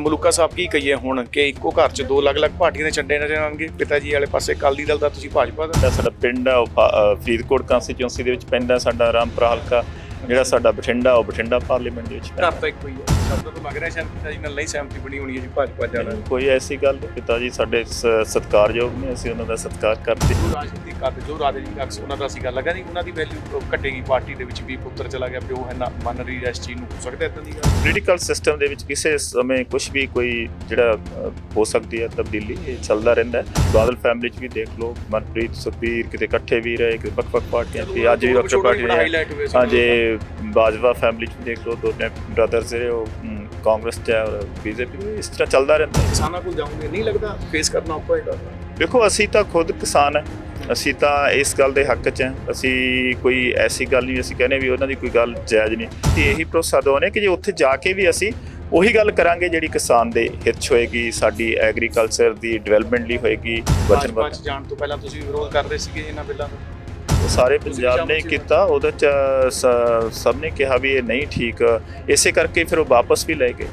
ਮਲੂਕਾ ਸਾਹਿਬ ਕੀ ਕਹੀਏ ਹੁਣ ਕਿ ਇੱਕੋ ਘਰ 'ਚ ਦੋ ਅਲੱਗ-ਅਲੱਗ ਪਾਰਟੀਆਂ ਦੇ ਝੰਡੇ ਨਜ਼ਰ ਆਉਣਗੇ? ਪਿਤਾ ਜੀ ਵਾਲੇ ਪਾਸੇ ਅਕਾਲੀ ਦਲ ਦਾ, ਤੁਸੀਂ ਭਾਜਪਾ ਦਾ? ਸਾਡਾ ਪਿੰਡ ਆ, ਉਹ ਫਾ- ਫਰੀਦਕੋਟ ਕਾਂਸਟੀਚੁਐਂਸੀ ਦੇ ਵਿੱਚ ਪੈਂਦਾ ਸਾਡਾ ਰਾਮਪੁਰਾ ਹਲਕਾ। ਜਿਹੜਾ ਸਾਡਾ ਬਠਿੰਡਾ ਉਹ ਬਠਿੰਡਾ ਪਾਰਲੀਮੈਂਟ ਦੇ ਵਿੱਚ ਘਰ ਤਾਂ ਇੱਕੋ ਹੀ ਹੈ। ਸ਼ਬਦ ਤੋਂ ਰਿਹਾ ਸ਼ਾਇਦ ਪਿਤਾ ਜੀ ਨਾਲ ਨਹੀਂ ਸਹਿਮਤੀ ਬਣੀ ਹੋਣੀ ਹੈ ਜੀ ਭਾਜਪਾ ਜਾਣਾ। ਕੋਈ ਐਸੀ ਗੱਲ ਨਹੀਂ। ਪਿਤਾ ਜੀ ਸਾਡੇ ਸਤਿਕਾਰਯੋਗ ਨੇ ਅਸੀਂ ਉਹਨਾਂ ਦਾ ਸਤਿਕਾਰ ਕਰਦੇ ਜੋ ਰਾਜਨੀਤਿਕ ਕੱਦ ਜੋ ਰਾਜਨੀਤਿਕ ਅਕਸ ਉਹਨਾਂ ਦਾ ਅਸੀਂ ਗੱਲ ਲੱਗਾ ਨਹੀਂ ਉਹਨਾਂ ਦੀ ਵੈਲਿਊ ਘਟੇਗੀ ਪਾਰਟੀ ਦੇ ਵਿੱਚ ਵੀ ਪੁੱਤਰ ਚਲਾ ਗਿਆ ਪਿਓ ਹੈ ਨਾ ਮੰਨ ਰਹੀ ਹੈ ਇਸ ਚੀਜ਼ ਨੂੰ। ਹੋ ਸਕਦਾ ਇਦਾਂ ਦੀ ਗੱਲ। ਪੋਲੀਟੀਕਲ ਸਿਸਟਮ ਦੇ ਵਿੱਚ ਕਿਸੇ ਸਮੇਂ ਕੁਝ ਵੀ ਕੋਈ ਜਿਹੜਾ ਹੋ ਸਕਦੀ ਹੈ ਤਬਦੀਲੀ ਇਹ ਚੱਲਦਾ ਰਹਿੰਦਾ ਹੈ। ਬਾਦਲ ਫੈਮਿਲੀ ਚ ਵੀ ਦੇਖ ਲਓ ਮਨਪ੍ਰੀਤ ਸੁਖਬੀਰ ਕਿਤੇ ਇਕੱਠੇ ਵੀ ਰਹੇ ਕਿਤੇ ਵੱਖ-ਵੱਖ ਪਾਰਟੀਆਂ ਸੀ ਅੱਜ ਵੀ ਵੱਖ-ਵੱਖ ਪਾਰਟੀਆਂ ਹਾਂਜੀ ਬਾਜਵਾ ਫੈਮਿਲੀ ਚ ਦੇਖ ਲਓ ਦੋਨੇ ਬ੍ਰਦਰਸ ਜਿਹੜੇ ਉਹ ਕਾਂਗਰਸ ਚ ਹੈ ਔਰ ਬੀਜੇਪੀ ਇਸ ਤਰ੍ਹਾਂ ਚੱਲਦਾ ਰਹਿੰਦਾ। ਕਿਸਾਨਾਂ ਕੋਲ ਜਾਓਗੇ ਨਹੀਂ ਲੱਗਦਾ ਫੇਸ ਕਰਨਾ ਔਖਾ ਹੋਏਗਾ ਦੇਖੋ ਅਸੀਂ ਤਾਂ ਖੁਦ ਕਿਸਾਨ ਹੈ। ਅਸੀਂ ਤਾਂ ਇਸ ਗੱਲ ਦੇ ਹੱਕ 'ਚ ਹਾਂ। ਅਸੀਂ ਕੋਈ ਐਸੀ ਗੱਲ ਨਹੀਂ ਅਸੀਂ ਕਹਿੰਦੇ ਵੀ ਉਹਨਾਂ ਦੀ ਕੋਈ ਗੱਲ ਜਾਇਜ਼ ਨਹੀਂ। ਤੇ ਇਹੀ ਭਰੋਸਾ ਦਵਾਉਂਦੇ ਕਿ ਜੇ ਉੱਥੇ ਜਾ ਕੇ ਵੀ ਅਸੀਂ ਉਹੀ ਗੱਲ ਕਰਾਂਗੇ ਜਿਹੜੀ ਕਿਸਾਨ ਦੇ ਹਿੱਤ 'ਚ ਹੋਏਗੀ ਸਾਡੀ ਐਗਰੀਕਲਚਰ ਦੀ ਡਿਵੈਲਪਮੈਂਟ ਲਈ ਹੋਏਗੀ ਵਚਨਬੱਧ। 'ਚ ਜਾਣ ਤੋਂ ਪਹਿਲਾਂ ਤੁਸੀਂ ਵਿਰੋਧ ਕਰਦੇ ਸੀਗੇ ਇਹਨਾਂ ਬਿੱਲਾਂ ਦਾ? ਸਾਰੇ ਪੰਜਾਬ ਨੇ ਕੀਤਾ ਉਹਦੇ 'ਚ ਸਭ ਨੇ ਕਿਹਾ ਵੀ ਇਹ ਨਹੀਂ ਠੀਕ। ਇਸੇ ਕਰਕੇ ਫਿਰ ਉਹ ਵਾਪਸ ਵੀ ਲੈ ਗਏ।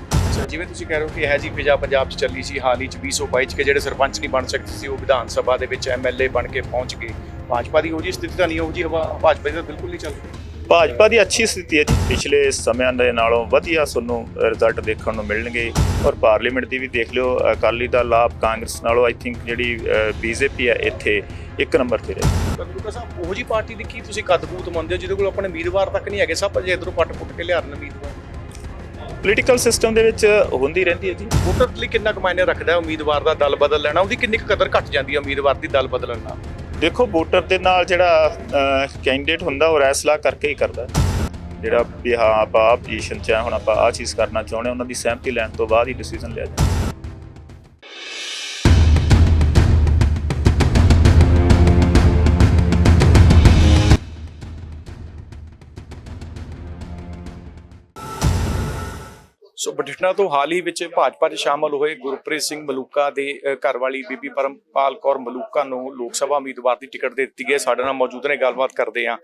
ਜਿਵੇਂ ਤੁਸੀਂ ਕਹਿ ਰਹੇ ਹੋ ਕਿ ਇਹ ਜੀ ਫਿਜਾ ਪੰਜਾਬ 'ਚ ਚੱਲੀ ਸੀ ਹਾਲ ਹੀ 'ਚ 2022 'ਚ ਕਿ ਜਿਹੜੇ ਸਰਪੰਚ ਨਹੀਂ ਬਣ ਸਕਦੇ ਸੀ ਉਹ ਵਿਧਾਨ ਸਭਾ ਦੇ ਵਿੱਚ ਐਮਐਲਏ ਬਣ ਕੇ ਪਹੁੰਚ ਗਏ। ਭਾਜਪਾ ਦੀ ਉਹ ਜੀ ਸਥਿਤੀ ਤਾਂ ਨਹੀਂ ਉਹ ਜੀ ਹਵਾ ਭਾਜਪਾ ਦੀ ਤਾਂ ਬਿਲਕੁਲ ਨਹੀਂ ਚੱਲ ਰਹੀ। ਭਾਜਪਾ ਦੀ ਅੱਛੀ ਸਥਿਤੀ ਹੈ ਪਿਛਲੇ ਸਮਿਆਂ ਦੇ ਨਾਲੋਂ ਵਧੀਆ ਤੁਹਾਨੂੰ ਰਿਜ਼ਲਟ ਦੇਖਣ ਨੂੰ ਮਿਲਣਗੇ। ਔਰ ਪਾਰਲੀਮੈਂਟ ਦੀ ਵੀ ਦੇਖ ਲਿਓ ਅਕਾਲੀ ਦਲ ਲਾਭ ਕਾਂਗਰਸ ਨਾਲੋਂ ਆਈ ਥਿੰਕ ਜਿਹੜੀ ਬੀਜੇਪੀ ਹੈ ਇੱਥੇ ਇੱਕ ਨੰਬਰ ਤੇ ਰਹੇ। ਕੰਦੂਕਾ ਸਾਹਿਬ ਉਹ ਜੀ ਪਾਰਟੀ ਦੀ ਕੀ ਤੁਸੀਂ ਕਦਬੂਤ ਮੰਨਦੇ ਹੋ? ਜਿਹਦੇ ਕੋਲ ਆਪਣੇ ਉਮੀਦਵਾਰ ਤੱਕ ਨਹੀਂ ਹੈਗੇ ਸਭ ਜੇ ਇਧਰੋਂ ਪੱਟ ਪੁੱਟ ਕੇ ਲਿਆਰਨ ਉਮੀਦਵਾਰ। ਪੋਲੀਟੀਕਲ ਸਿਸਟਮ ਦੇ ਵਿੱਚ ਹੁੰਦੀ ਰਹਿੰਦੀ ਹੈ ਜੀ। ਵੋਟਰ ਲਈ ਕਿੰਨਾ ਕੁ ਮਾਇਨੇ ਰੱਖਦਾ ਹੈ ਉਮੀਦਵਾਰ ਦਾ ਦਲ ਬਦਲ ਲੈਣਾ? ਉਹਦੀ ਕਿੰਨੀ ਕੁ ਕਦਰ ਘਟ ਜਾਂਦੀ ਹੈ ਉਮੀਦਵਾਰ ਦੀ ਦਲ ਬਦਲਣ ਨਾਲ? ਦੇਖੋ ਵੋਟਰ ਦੇ ਨਾਲ ਜਿਹੜਾ ਕੈਂਡੀਡੇਟ ਹੁੰਦਾ ਉਹ ਰੈਸਲਾ ਕਰਕੇ ਹੀ ਕਰਦਾ। ਜਿਹੜਾ ਵੀ ਹਾਂ ਆਪਾਂ ਆਹ ਪੋਜੀਸ਼ਨ 'ਚ ਆ ਹੁਣ ਆਪਾਂ ਆਹ ਚੀਜ਼ ਕਰਨਾ ਚਾਹੁੰਦੇ ਉਹਨਾਂ ਦੀ ਸਹਿਮਤੀ ਲੈਣ ਤੋਂ ਬਾਅਦ ਹੀ ਡਿਸੀਜਨ ਲਿਆ ਜਾਂਦਾ। ਸੋ ਬਠਿੰਡਾ ਤੋਂ ਹਾਲ ਹੀ ਵਿੱਚ ਭਾਜਪਾ 'ਚ ਸ਼ਾਮਲ ਹੋਏ ਗੁਰਪ੍ਰੀਤ ਸਿੰਘ ਮਲੂਕਾ ਦੇ ਅ, ਘਰਵਾਲੀ ਬੀਬੀ ਪਰਮਪਾਲ ਕੌਰ ਮਲੂਕਾ ਨੂੰ ਲੋਕ ਸਭਾ ਉਮੀਦਵਾਰ ਦੀ ਟਿਕਟ ਦੇ ਦਿੱਤੀ ਗਈ ਹੈ। ਸਾਡੇ ਨਾਲ ਮੌਜੂਦ ਨੇ ਗੱਲਬਾਤ ਕਰਦੇ ਆ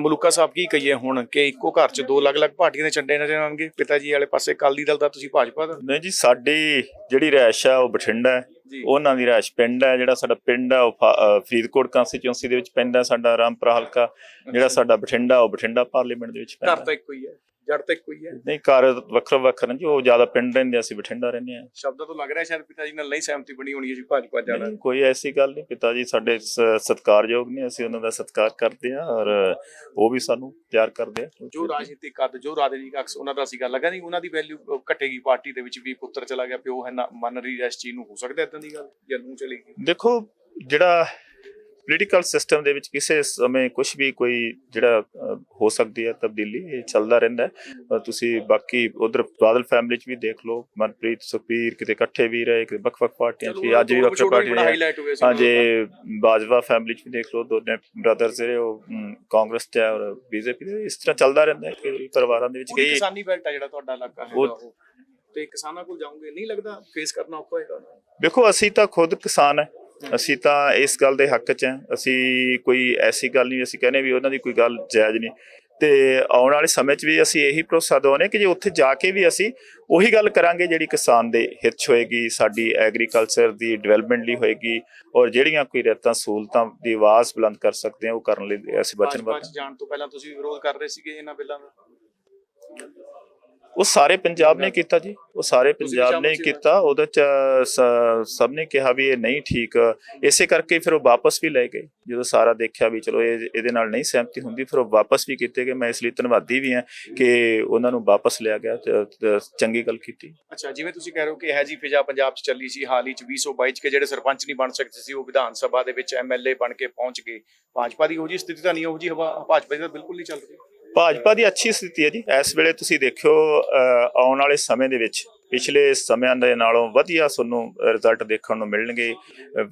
ਮਲੂਕਾ ਸਾਹਿਬ ਕੀ ਕਹੀਏ ਹੁਣ ਕਿ ਇੱਕੋ ਘਰ 'ਚ ਦੋ ਅਲੱਗ-ਅਲੱਗ ਪਾਰਟੀਆਂ ਦੇ ਝੰਡੇ ਨਜ਼ਰ ਆਉਣਗੇ? ਪਿਤਾ ਜੀ ਵਾਲੇ ਪਾਸੇ ਅਕਾਲੀ ਦਲ ਦਾ ਤੁਸੀਂ ਭਾਜਪਾ ਦਾ? ਨਹੀਂ ਜੀ ਸਾਡੀ ਜਿਹੜੀ ਰਿਹਾਇਸ਼ ਹੈ ਉਹ ਬਠਿੰਡਾ ਹੈ। ਉਹਨਾਂ ਦੀ ਰਿਹਾਇਸ਼ ਪਿੰਡ ਹੈ ਜਿਹੜਾ ਸਾਡਾ ਪਿੰਡ ਹੈ ਉਹ ਫਰੀਦਕੋਟ ਕੰਸਟੀਚੁਐਂਸੀ ਦੇ ਵਿੱਚ ਪੈਂਦਾ ਸਾਡਾ ਰਾਮਪੁਰਾ ਹਲਕਾ। ਜਿਹੜਾ ਸਾਡਾ ਬਠਿੰਡਾ ਉਹ ਬਠਿੰਡਾ ਪਾਰਲੀਮੈਂਟ ਦੇ ਵਿੱਚ ਘਰ ਪੈਂਦਾ ਤਾਂ ਇੱਕੋ ਹੀ ਹੈ। ਜੜ ਤਾਂ ਇੱਕੋ ਹੀ ਨਹੀਂ ਘਰ ਵੱਖਰਾ ਵੱਖਰਾ ਨੇ ਜੀ ਉਹ ਜ਼ਿਆਦਾ ਪਿੰਡ ਰਹਿੰਦੇ ਅਸੀਂ ਬਠਿੰਡਾ ਰਹਿੰਦੇ ਆ। ਸ਼ਬਦਾਂ ਤੋਂ ਲੱਗ ਰਿਹਾ ਸ਼ਾਇਦ ਪਿਤਾ ਜੀ ਨਾਲ ਨਹੀਂ ਸਹਿਮਤੀ ਬਣੀ ਹੋਣੀ ਹੈ ਜੀ ਭਾਜਪਾ ਜਾਣਾ। ਨਹੀਂ, ਕੋਈ ਐਸੀ ਗੱਲ ਨਹੀਂ ਪਿਤਾ ਜੀ ਸਾਡੇ ਸਤਿਕਾਰਯੋਗ ਨੇ ਅਸੀਂ ਉਹਨਾਂ ਦਾ ਸਤਿਕਾਰ ਕਰਦੇ ਆ ਔਰ ਉਹ ਵੀ ਸਾਨੂੰ ਪਿਆਰ ਕਰਦੇ ਆ। ਜੋ ਰਾਜਨੀਤਿਕ ਕੱਦ ਜੋ ਰਾਜਨੀਤਿਕ ਅਕਸ ਉਹਨਾਂ ਦਾ ਅਸੀਂ ਗੱਲ ਲੱਗਾ ਨਹੀਂ ਉਹਨਾਂ ਦੀ ਵੈਲਿਊ ਘਟੇਗੀ ਪਾਰਟੀ ਦੇ ਵਿੱਚ ਵੀ ਪੁੱਤਰ ਚਲਾ ਗਿਆ ਪਿਓ ਹੈ ਨਾ ਮੰਨ ਰਹੀ ਇਸ ਚੀਜ਼ ਨੂੰ ਹੋ ਸਕਦਾ ਇਦਾਂ ਦੀ ਗੱਲ ਜਾਂ ਨੂੰ ਚਲੇਗੀ ਦੇਖੋ ਜਿਹੜਾ ਪੋਲੀਟੀਕਲ ਸਿਸਟਮ ਦੇ ਵਿੱਚ ਕਿਸੇ ਸਮੇਂ ਕੁਝ ਵੀ ਕੋਈ ਜਿਹੜਾ ਹੋ ਸਕਦੀ ਹੈ ਤਬਦੀਲੀ ਇਹ ਚੱਲਦਾ ਰਹਿੰਦਾ ਹੈ। ਤੁਸੀਂ ਬਾਕੀ ਉਧਰ ਬਾਦਲ ਫੈਮਿਲੀ ਚ ਵੀ ਦੇਖ ਲਓ ਮਨਪ੍ਰੀਤ ਸੁਖਬੀਰ ਕਿਤੇ ਇਕੱਠੇ ਵੀ ਰਹੇ ਕਿਤੇ ਵੱਖ-ਵੱਖ ਪਾਰਟੀਆਂ ਸੀ ਅੱਜ ਵੀ ਵੱਖ-ਵੱਖ ਪਾਰਟੀਆਂ ਹਾਂਜੀ ਬਾਜਵਾ ਫੈਮਿਲੀ ਚ ਵੀ ਦੇਖ ਲਓ ਦੋਨੇ ਬ੍ਰਦਰਸ ਜਿਹੜੇ ਉਹ ਕਾਂਗਰਸ ਚ ਹੈ ਔਰ ਬੀਜੇਪੀ ਦੇ ਇਸ ਤਰ੍ਹਾਂ ਚੱਲਦਾ ਰਹਿੰਦਾ ਹੈ ਕਈ ਪਰਿਵਾਰਾਂ ਦੇ ਵਿੱਚ ਕਈ ਕਿਸਾਨੀ ਬੈਲਟ ਆ ਜਿਹੜਾ ਤੁਹਾਡਾ ਇਲਾਕਾ ਉਹ- ਉਹ। ਤੇ ਕਿਸਾਨਾਂ ਕੋਲ ਜਾਓਗੇ ਨਹੀਂ ਲੱਗਦਾ ਫੇਸ ਕਰਨਾ ਔਖਾ ਹੋਏਗਾ? ਦੇਖੋ ਅਸੀਂ ਤਾਂ ਖੁਦ ਕਿਸਾਨ ਹੈ। ਅਸੀਂ ਤਾਂ ਇਸ ਗੱਲ ਦੇ ਹੱਕ 'ਚ ਹਾਂ। ਅਸੀਂ ਕੋਈ ਐਸੀ ਗੱਲ ਨਹੀਂ, ਅਸੀਂ ਕਹਿੰਦੇ ਵੀ ਉਹਨਾਂ ਦੀ ਕੋਈ ਗੱਲ ਜਾਇਜ਼ ਨਹੀਂ। ਤੇ ਆਉਣ ਵਾਲੇ ਸਮੇਂ 'ਚ ਵੀ ਅਸੀਂ ਇਹੀ ਭਰੋਸਾ ਦਵਾਉਂਦੇ ਕਿ ਜੇ ਉੱਥੇ ਜਾ ਕੇ ਵੀ ਅਸੀਂ ਉਹੀ ਗੱਲ ਕਰਾਂਗੇ ਜਿਹੜੀ ਕਿਸਾਨ ਦੇ ਹਿੱਤ 'ਚ ਹੋਏਗੀ, ਸਾਡੀ ਐਗਰੀਕਲਚਰ ਦੀ ਡਿਵੈਲਪਮੈਂਟ ਲਈ ਹੋਏਗੀ ਔਰ ਜਿਹੜੀਆਂ ਕੋਈ ਰੇਤਾਂ, ਸਹੂਲਤਾਂ ਦੀ ਆਵਾਜ਼ ਬੁਲੰਦ ਕਰ ਸਕਦੇ ਹਾਂ, ਉਹ ਕਰਨ ਲਈ ਅਸੀਂ ਵਚਨਬੱਧ ਜਾਣ ਤੋਂ ਪਹਿਲਾਂ ਤੁਸੀਂ ਵਿਰੋਧ ਕਰ ਰਹੇ ਸੀਗੇ ਇਹਨਾਂ ਬਿੱਲਾਂ ਦਾ? ਉਹ ਸਾਰੇ ਪੰਜਾਬ ਨੇ ਕੀਤਾ ਜੀ। ਉਹ ਸਾਰੇ ਪੰਜਾਬ ਨੇ ਕੀਤਾ। ਉਹਦੇ ਚ ਸਭ ਨੇ ਕਿਹਾ ਵੀ ਇਹ ਨਹੀਂ ਠੀਕ। ਇਸੇ ਕਰਕੇ ਫਿਰ ਉਹ ਵਾਪਸ ਵੀ ਲੈ ਗਏ। ਜਦੋਂ ਸਾਰਾ ਦੇਖਿਆ ਵੀ ਚਲੋ ਇਹ ਇਹਦੇ ਨਾਲ ਨਹੀਂ ਸਹਿਮਤੀ ਹੁੰਦੀ ਫਿਰ ਉਹ ਵਾਪਸ ਵੀ ਕੀਤੇ ਗਏ। ਮੈਂ ਇਸ ਲਈ ਧੰਨਵਾਦੀ ਵੀ ਹਾਂ ਕਿ ਉਹਨਾਂ ਨੂੰ ਵਾਪਸ ਲਿਆ ਗਿਆ ਚੰਗੀ ਗੱਲ ਕੀਤੀ। ਅੱਛਾ ਜਿਵੇਂ ਤੁਸੀਂ ਕਹਿ ਰਹੇ ਹੋ ਕਿ ਇਹ ਜੀ ਫਿਜਾ ਪੰਜਾਬ 'ਚ ਚੱਲੀ ਸੀ ਹਾਲ ਹੀ 'ਚ 2022 'ਚ ਕਿ ਜਿਹੜੇ ਸਰਪੰਚ ਨਹੀਂ ਬਣ ਸਕਦੇ ਸੀ ਉਹ ਵਿਧਾਨ ਸਭਾ ਦੇ ਵਿੱਚ ਐਮਐਲਏ ਬਣ ਕੇ ਪਹੁੰਚ ਗਏ। ਭਾਜਪਾ ਦੀ ਉਹ ਜੀ ਸਥਿਤੀ ਤਾਂ ਨਹੀਂ ਉਹ ਜੀ ਹਵਾ ਭਾਜਪਾ ਦੀ ਤਾਂ ਬਿਲਕੁਲ ਨਹੀਂ ਚੱਲ ਰਹੀ। ਭਾਜਪਾ ਦੀ ਅੱਛੀ ਸਥਿਤੀ ਹੈ ਜੀ। ਇਸ ਵੇਲੇ ਤੁਸੀਂ ਦੇਖਿਓ ਆਉਣ ਵਾਲੇ ਸਮੇਂ ਦੇ ਵਿੱਚ ਪਿਛਲੇ ਸਮਿਆਂ ਦੇ ਨਾਲੋਂ ਵਧੀਆ ਤੁਹਾਨੂੰ ਰਿਜ਼ਲਟ ਦੇਖਣ ਨੂੰ ਮਿਲਣਗੇ।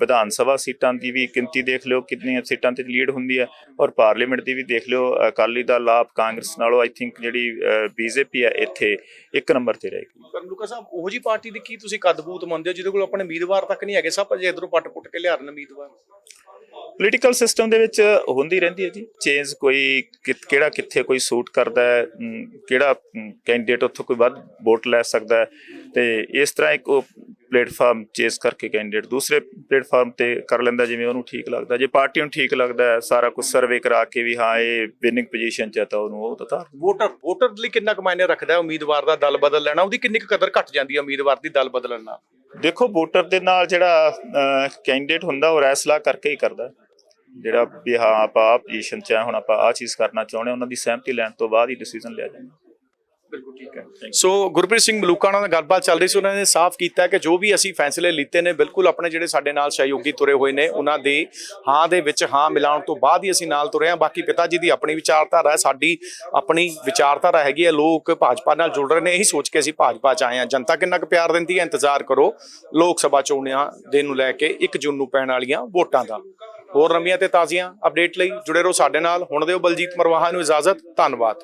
ਵਿਧਾਨ ਸਭਾ ਸੀਟਾਂ ਦੀ ਵੀ ਗਿਣਤੀ ਦੇਖ ਲਿਓ ਕਿੰਨੀਆਂ ਸੀਟਾਂ ਤੇ ਲੀਡ ਹੁੰਦੀ ਹੈ। ਔਰ ਪਾਰਲੀਮੈਂਟ ਦੀ ਵੀ ਦੇਖ ਲਿਓ ਅਕਾਲੀ ਦਲ ਲਾਭ ਕਾਂਗਰਸ ਨਾਲੋਂ ਆਈ ਥਿੰਕ ਜਿਹੜੀ ਬੀਜੇਪੀ ਹੈ ਇੱਥੇ ਇੱਕ ਨੰਬਰ ਤੇ ਰਹੇਗੀ। ਪਰ ਲੁਕਾ ਸਾਹਿਬ ਉਹ ਜੀ ਪਾਰਟੀ ਦੀ ਕੀ ਤੁਸੀਂ ਕਦਬੂਤ ਮੰਨਦੇ ਹੋ ਜਿਹਦੇ ਕੋਲ ਆਪਣੇ ਉਮੀਦਵਾਰ ਤੱਕ ਨਹੀਂ ਹੈਗੇ? ਸਭ ਜੇ ਇਧਰੋਂ ਪੱਟ ਪੁੱਟ ਕੇ ਲਿਆਰਨ ਉਮੀਦਵਾਰ। ਪੋਲੀਟੀਕਲ ਸਿਸਟਮ ਦੇ ਵਿੱਚ ਹੁੰਦੀ ਰਹਿੰਦੀ ਹੈ ਜੀ। ਚੇਂਜ ਕੋਈ ਕਿਹੜਾ ਕਿੱਥੇ ਕੋਈ ਸੂਟ ਕਰਦਾ ਹੈ ਕਿਹੜਾ ਕੈਂਡੀਡੇਟ ਉੱਥੋਂ ਕੋਈ ਵੱਧ ਵੋਟ ਲੈ ਸਕਦਾ ਹੈ। ਤੇ ਇਸ ਤਰ੍ਹਾਂ ਇੱਕ ਉਹ ਪਲੇਟਫਾਰਮ ਚੇਸ ਕਰਕੇ ਕੈਂਡੀਡੇਟ ਦੂਸਰੇ ਪਲੇਟਫਾਰਮ ਤੇ ਕਰ ਲੈਂਦਾ ਜਿਵੇਂ ਉਹਨੂੰ ਠੀਕ ਲੱਗਦਾ ਜੇ ਪਾਰਟੀ ਨੂੰ ਠੀਕ ਲੱਗਦਾ ਹੈ ਸਾਰਾ ਕੁਝ ਸਰਵੇ ਕਰਾ ਕੇ ਵੀ ਹਾਂ ਇਹ ਵਿਨਿੰਗ ਪੋਜੀਸ਼ਨ 'ਚ ਹੈ ਤਾਂ ਉਹਨੂੰ ਉਹ ਤਾਂ ਵੋਟਰ ਵੋਟਰ ਲਈ ਕਿੰਨਾ ਕੁ ਮਾਇਨੇ ਰੱਖਦਾ ਹੈ ਉਮੀਦਵਾਰ ਦਾ ਦਲ ਬਦਲ ਲੈਣਾ? ਉਹਦੀ ਕਿੰਨੀ ਕੁ ਕਦਰ ਘਟ ਜਾਂਦੀ ਹੈ ਉਮੀਦਵਾਰ ਦੀ ਦਲ ਬਦਲਣ ਨਾਲ? ਦੇਖੋ ਵੋਟਰ ਦੇ ਨਾਲ ਜਿਹੜਾ ਕੈਂਡੀਡੇਟ ਹੁੰਦਾ ਉਹ ਰੈਸਲਾ ਕਰਕੇ ਹੀ ਕਰਦਾ। ਜਿਹੜਾ ਵੀ ਹਾਂ ਆਪਾਂ ਆ ਪੋਜੀਸ਼ਨ 'ਚ ਆ ਹੁਣ ਆਪਾਂ ਆ ਚੀਜ਼ ਕਰਨਾ ਚਾਹੁੰਦੇ ਉਹਨਾਂ ਦੀ ਸਹਿਮਤੀ ਲੈਣ ਤੋਂ ਬਾਅਦ ਹੀ ਡਿਸੀਜਨ ਲਿਆ ਜਾਂਦਾ। ਬਿਲਕੁਲ ਠੀਕ ਹੈ। ਸੋ ਗੁਰਪ੍ਰੀਤ ਸਿੰਘ ਮਲੂਕਾ ਨਾਲ ਗੱਲਬਾਤ ਚੱਲ ਰਹੀ ਸੀ, ਉਹਨਾਂ ਨੇ ਸਾਫ਼ ਕੀਤਾ ਕਿ ਜੋ ਵੀ ਅਸੀਂ ਫੈਸਲੇ ਲਿੱਤੇ ਨੇ, ਬਿਲਕੁਲ ਆਪਣੇ ਜਿਹੜੇ ਸਾਡੇ ਨਾਲ ਸਹਿਯੋਗੀ ਤੁਰੇ ਹੋਏ ਨੇ, ਉਹਨਾਂ ਦੇ ਹਾਂ ਦੇ ਵਿੱਚ ਹਾਂ ਮਿਲਾਉਣ ਤੋਂ ਬਾਅਦ ਹੀ ਅਸੀਂ ਨਾਲ ਤੁਰੇ ਹਾਂ। ਬਾਕੀ ਪਿਤਾ ਜੀ ਦੀ ਆਪਣੀ ਵਿਚਾਰਧਾਰਾ ਹੈ, ਸਾਡੀ ਆਪਣੀ ਵਿਚਾਰਧਾਰਾ ਹੈਗੀ ਹੈ। ਲੋਕ ਭਾਜਪਾ ਨਾਲ ਜੁੜ ਰਹੇ ਨੇ, ਇਹੀ ਸੋਚ ਕੇ ਅਸੀਂ ਭਾਜਪਾ ਚ ਆਏ ਹਾਂ। ਜਨਤਾ ਕਿੰਨਾ ਕੁ ਪਿਆਰ ਦਿੰਦੀ ਹੈ? ਇੰਤਜ਼ਾਰ ਕਰੋ, ਲੋਕ ਸਭਾ ਚੋਣਾਂ ਦੇ ਨੂੰ ਲੈ ਕੇ 1 ਜੂਨ ਨੂੰ ਪੈਣ ਵਾਲੀਆਂ ਵੋਟਾਂ ਦਾ। ਹੋਰ ਨਵੀਆਂ ਤੇ ਤਾਜ਼ੀਆਂ ਅਪਡੇਟ ਲਈ ਜੁੜੇ ਰਹੋ ਸਾਡੇ ਨਾਲ। ਹੁਣ ਦਿਓ ਬਲਜੀਤ ਮਰਵਾਹਾ ਨੂੰ ਇਜਾਜ਼ਤ, ਧੰਨਵਾਦ।